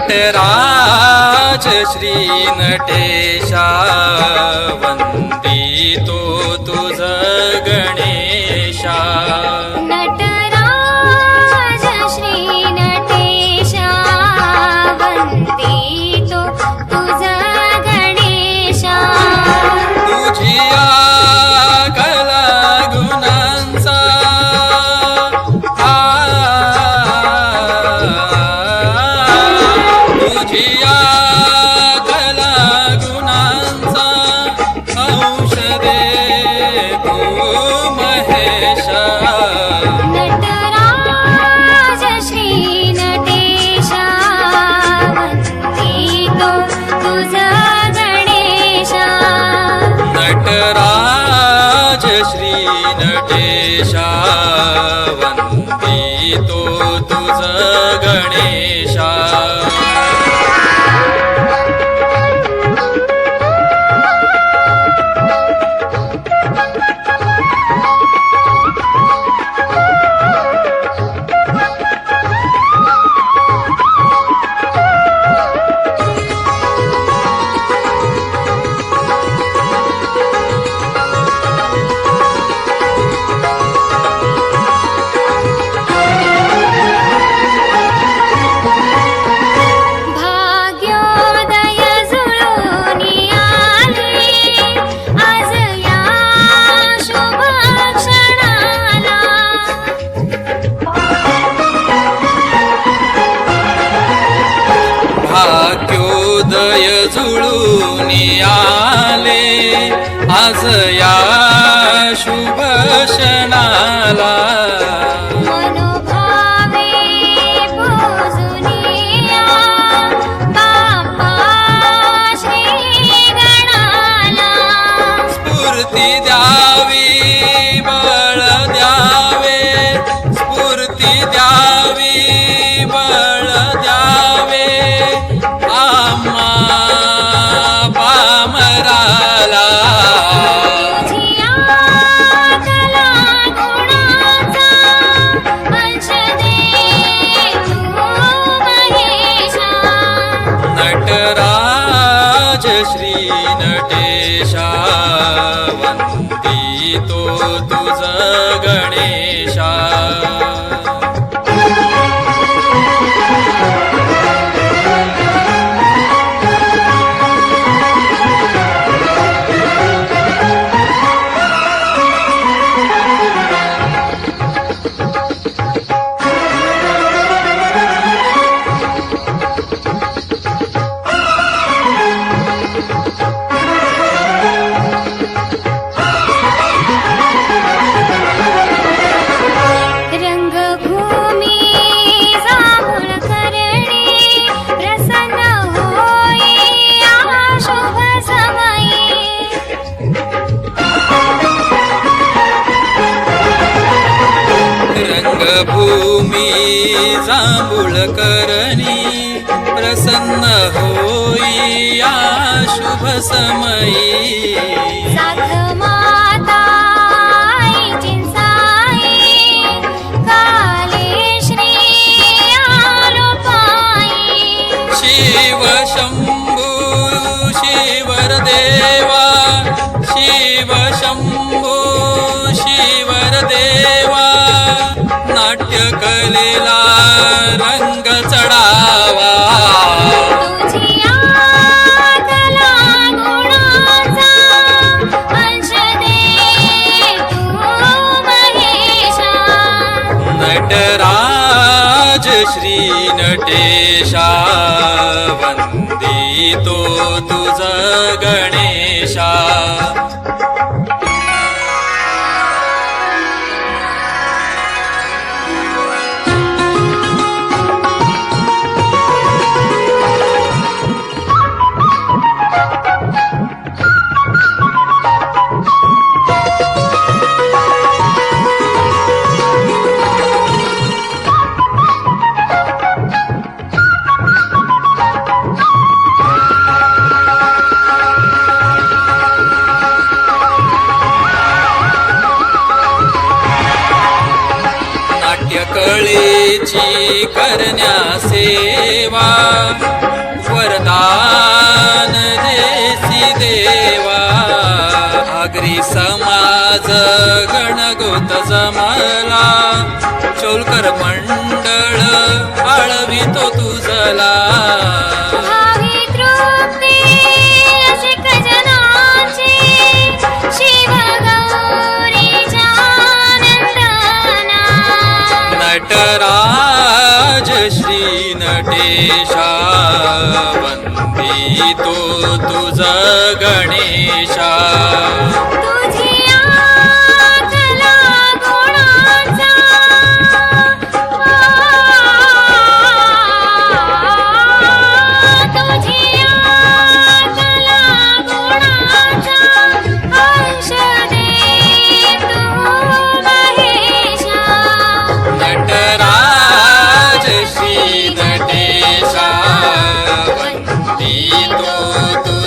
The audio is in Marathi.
नटराज श्री नटेशावन्त ਉਸ ਦੇ ਗੁਰੂ हृदय जुळून आले आज या शुभ क्षणाला. स्फूर्ती द्यावी बळ द्यावे. स्फूर्ती द्या गणेशा भूमी जांभूळ करणी प्रसन्न होई या शुभ समयी. फुलेला रंग चढावा. नटराज श्री नटेशा वंदी तो तुझ गणेशा. कळेची करण्या सेवा वरदान देसी देवा. आगरी समाज गणगोत जमला चोलकर मंडळ आळवितो तुझला. नटराज श्री नटेशा वंदितो तुझ गणेशा. तू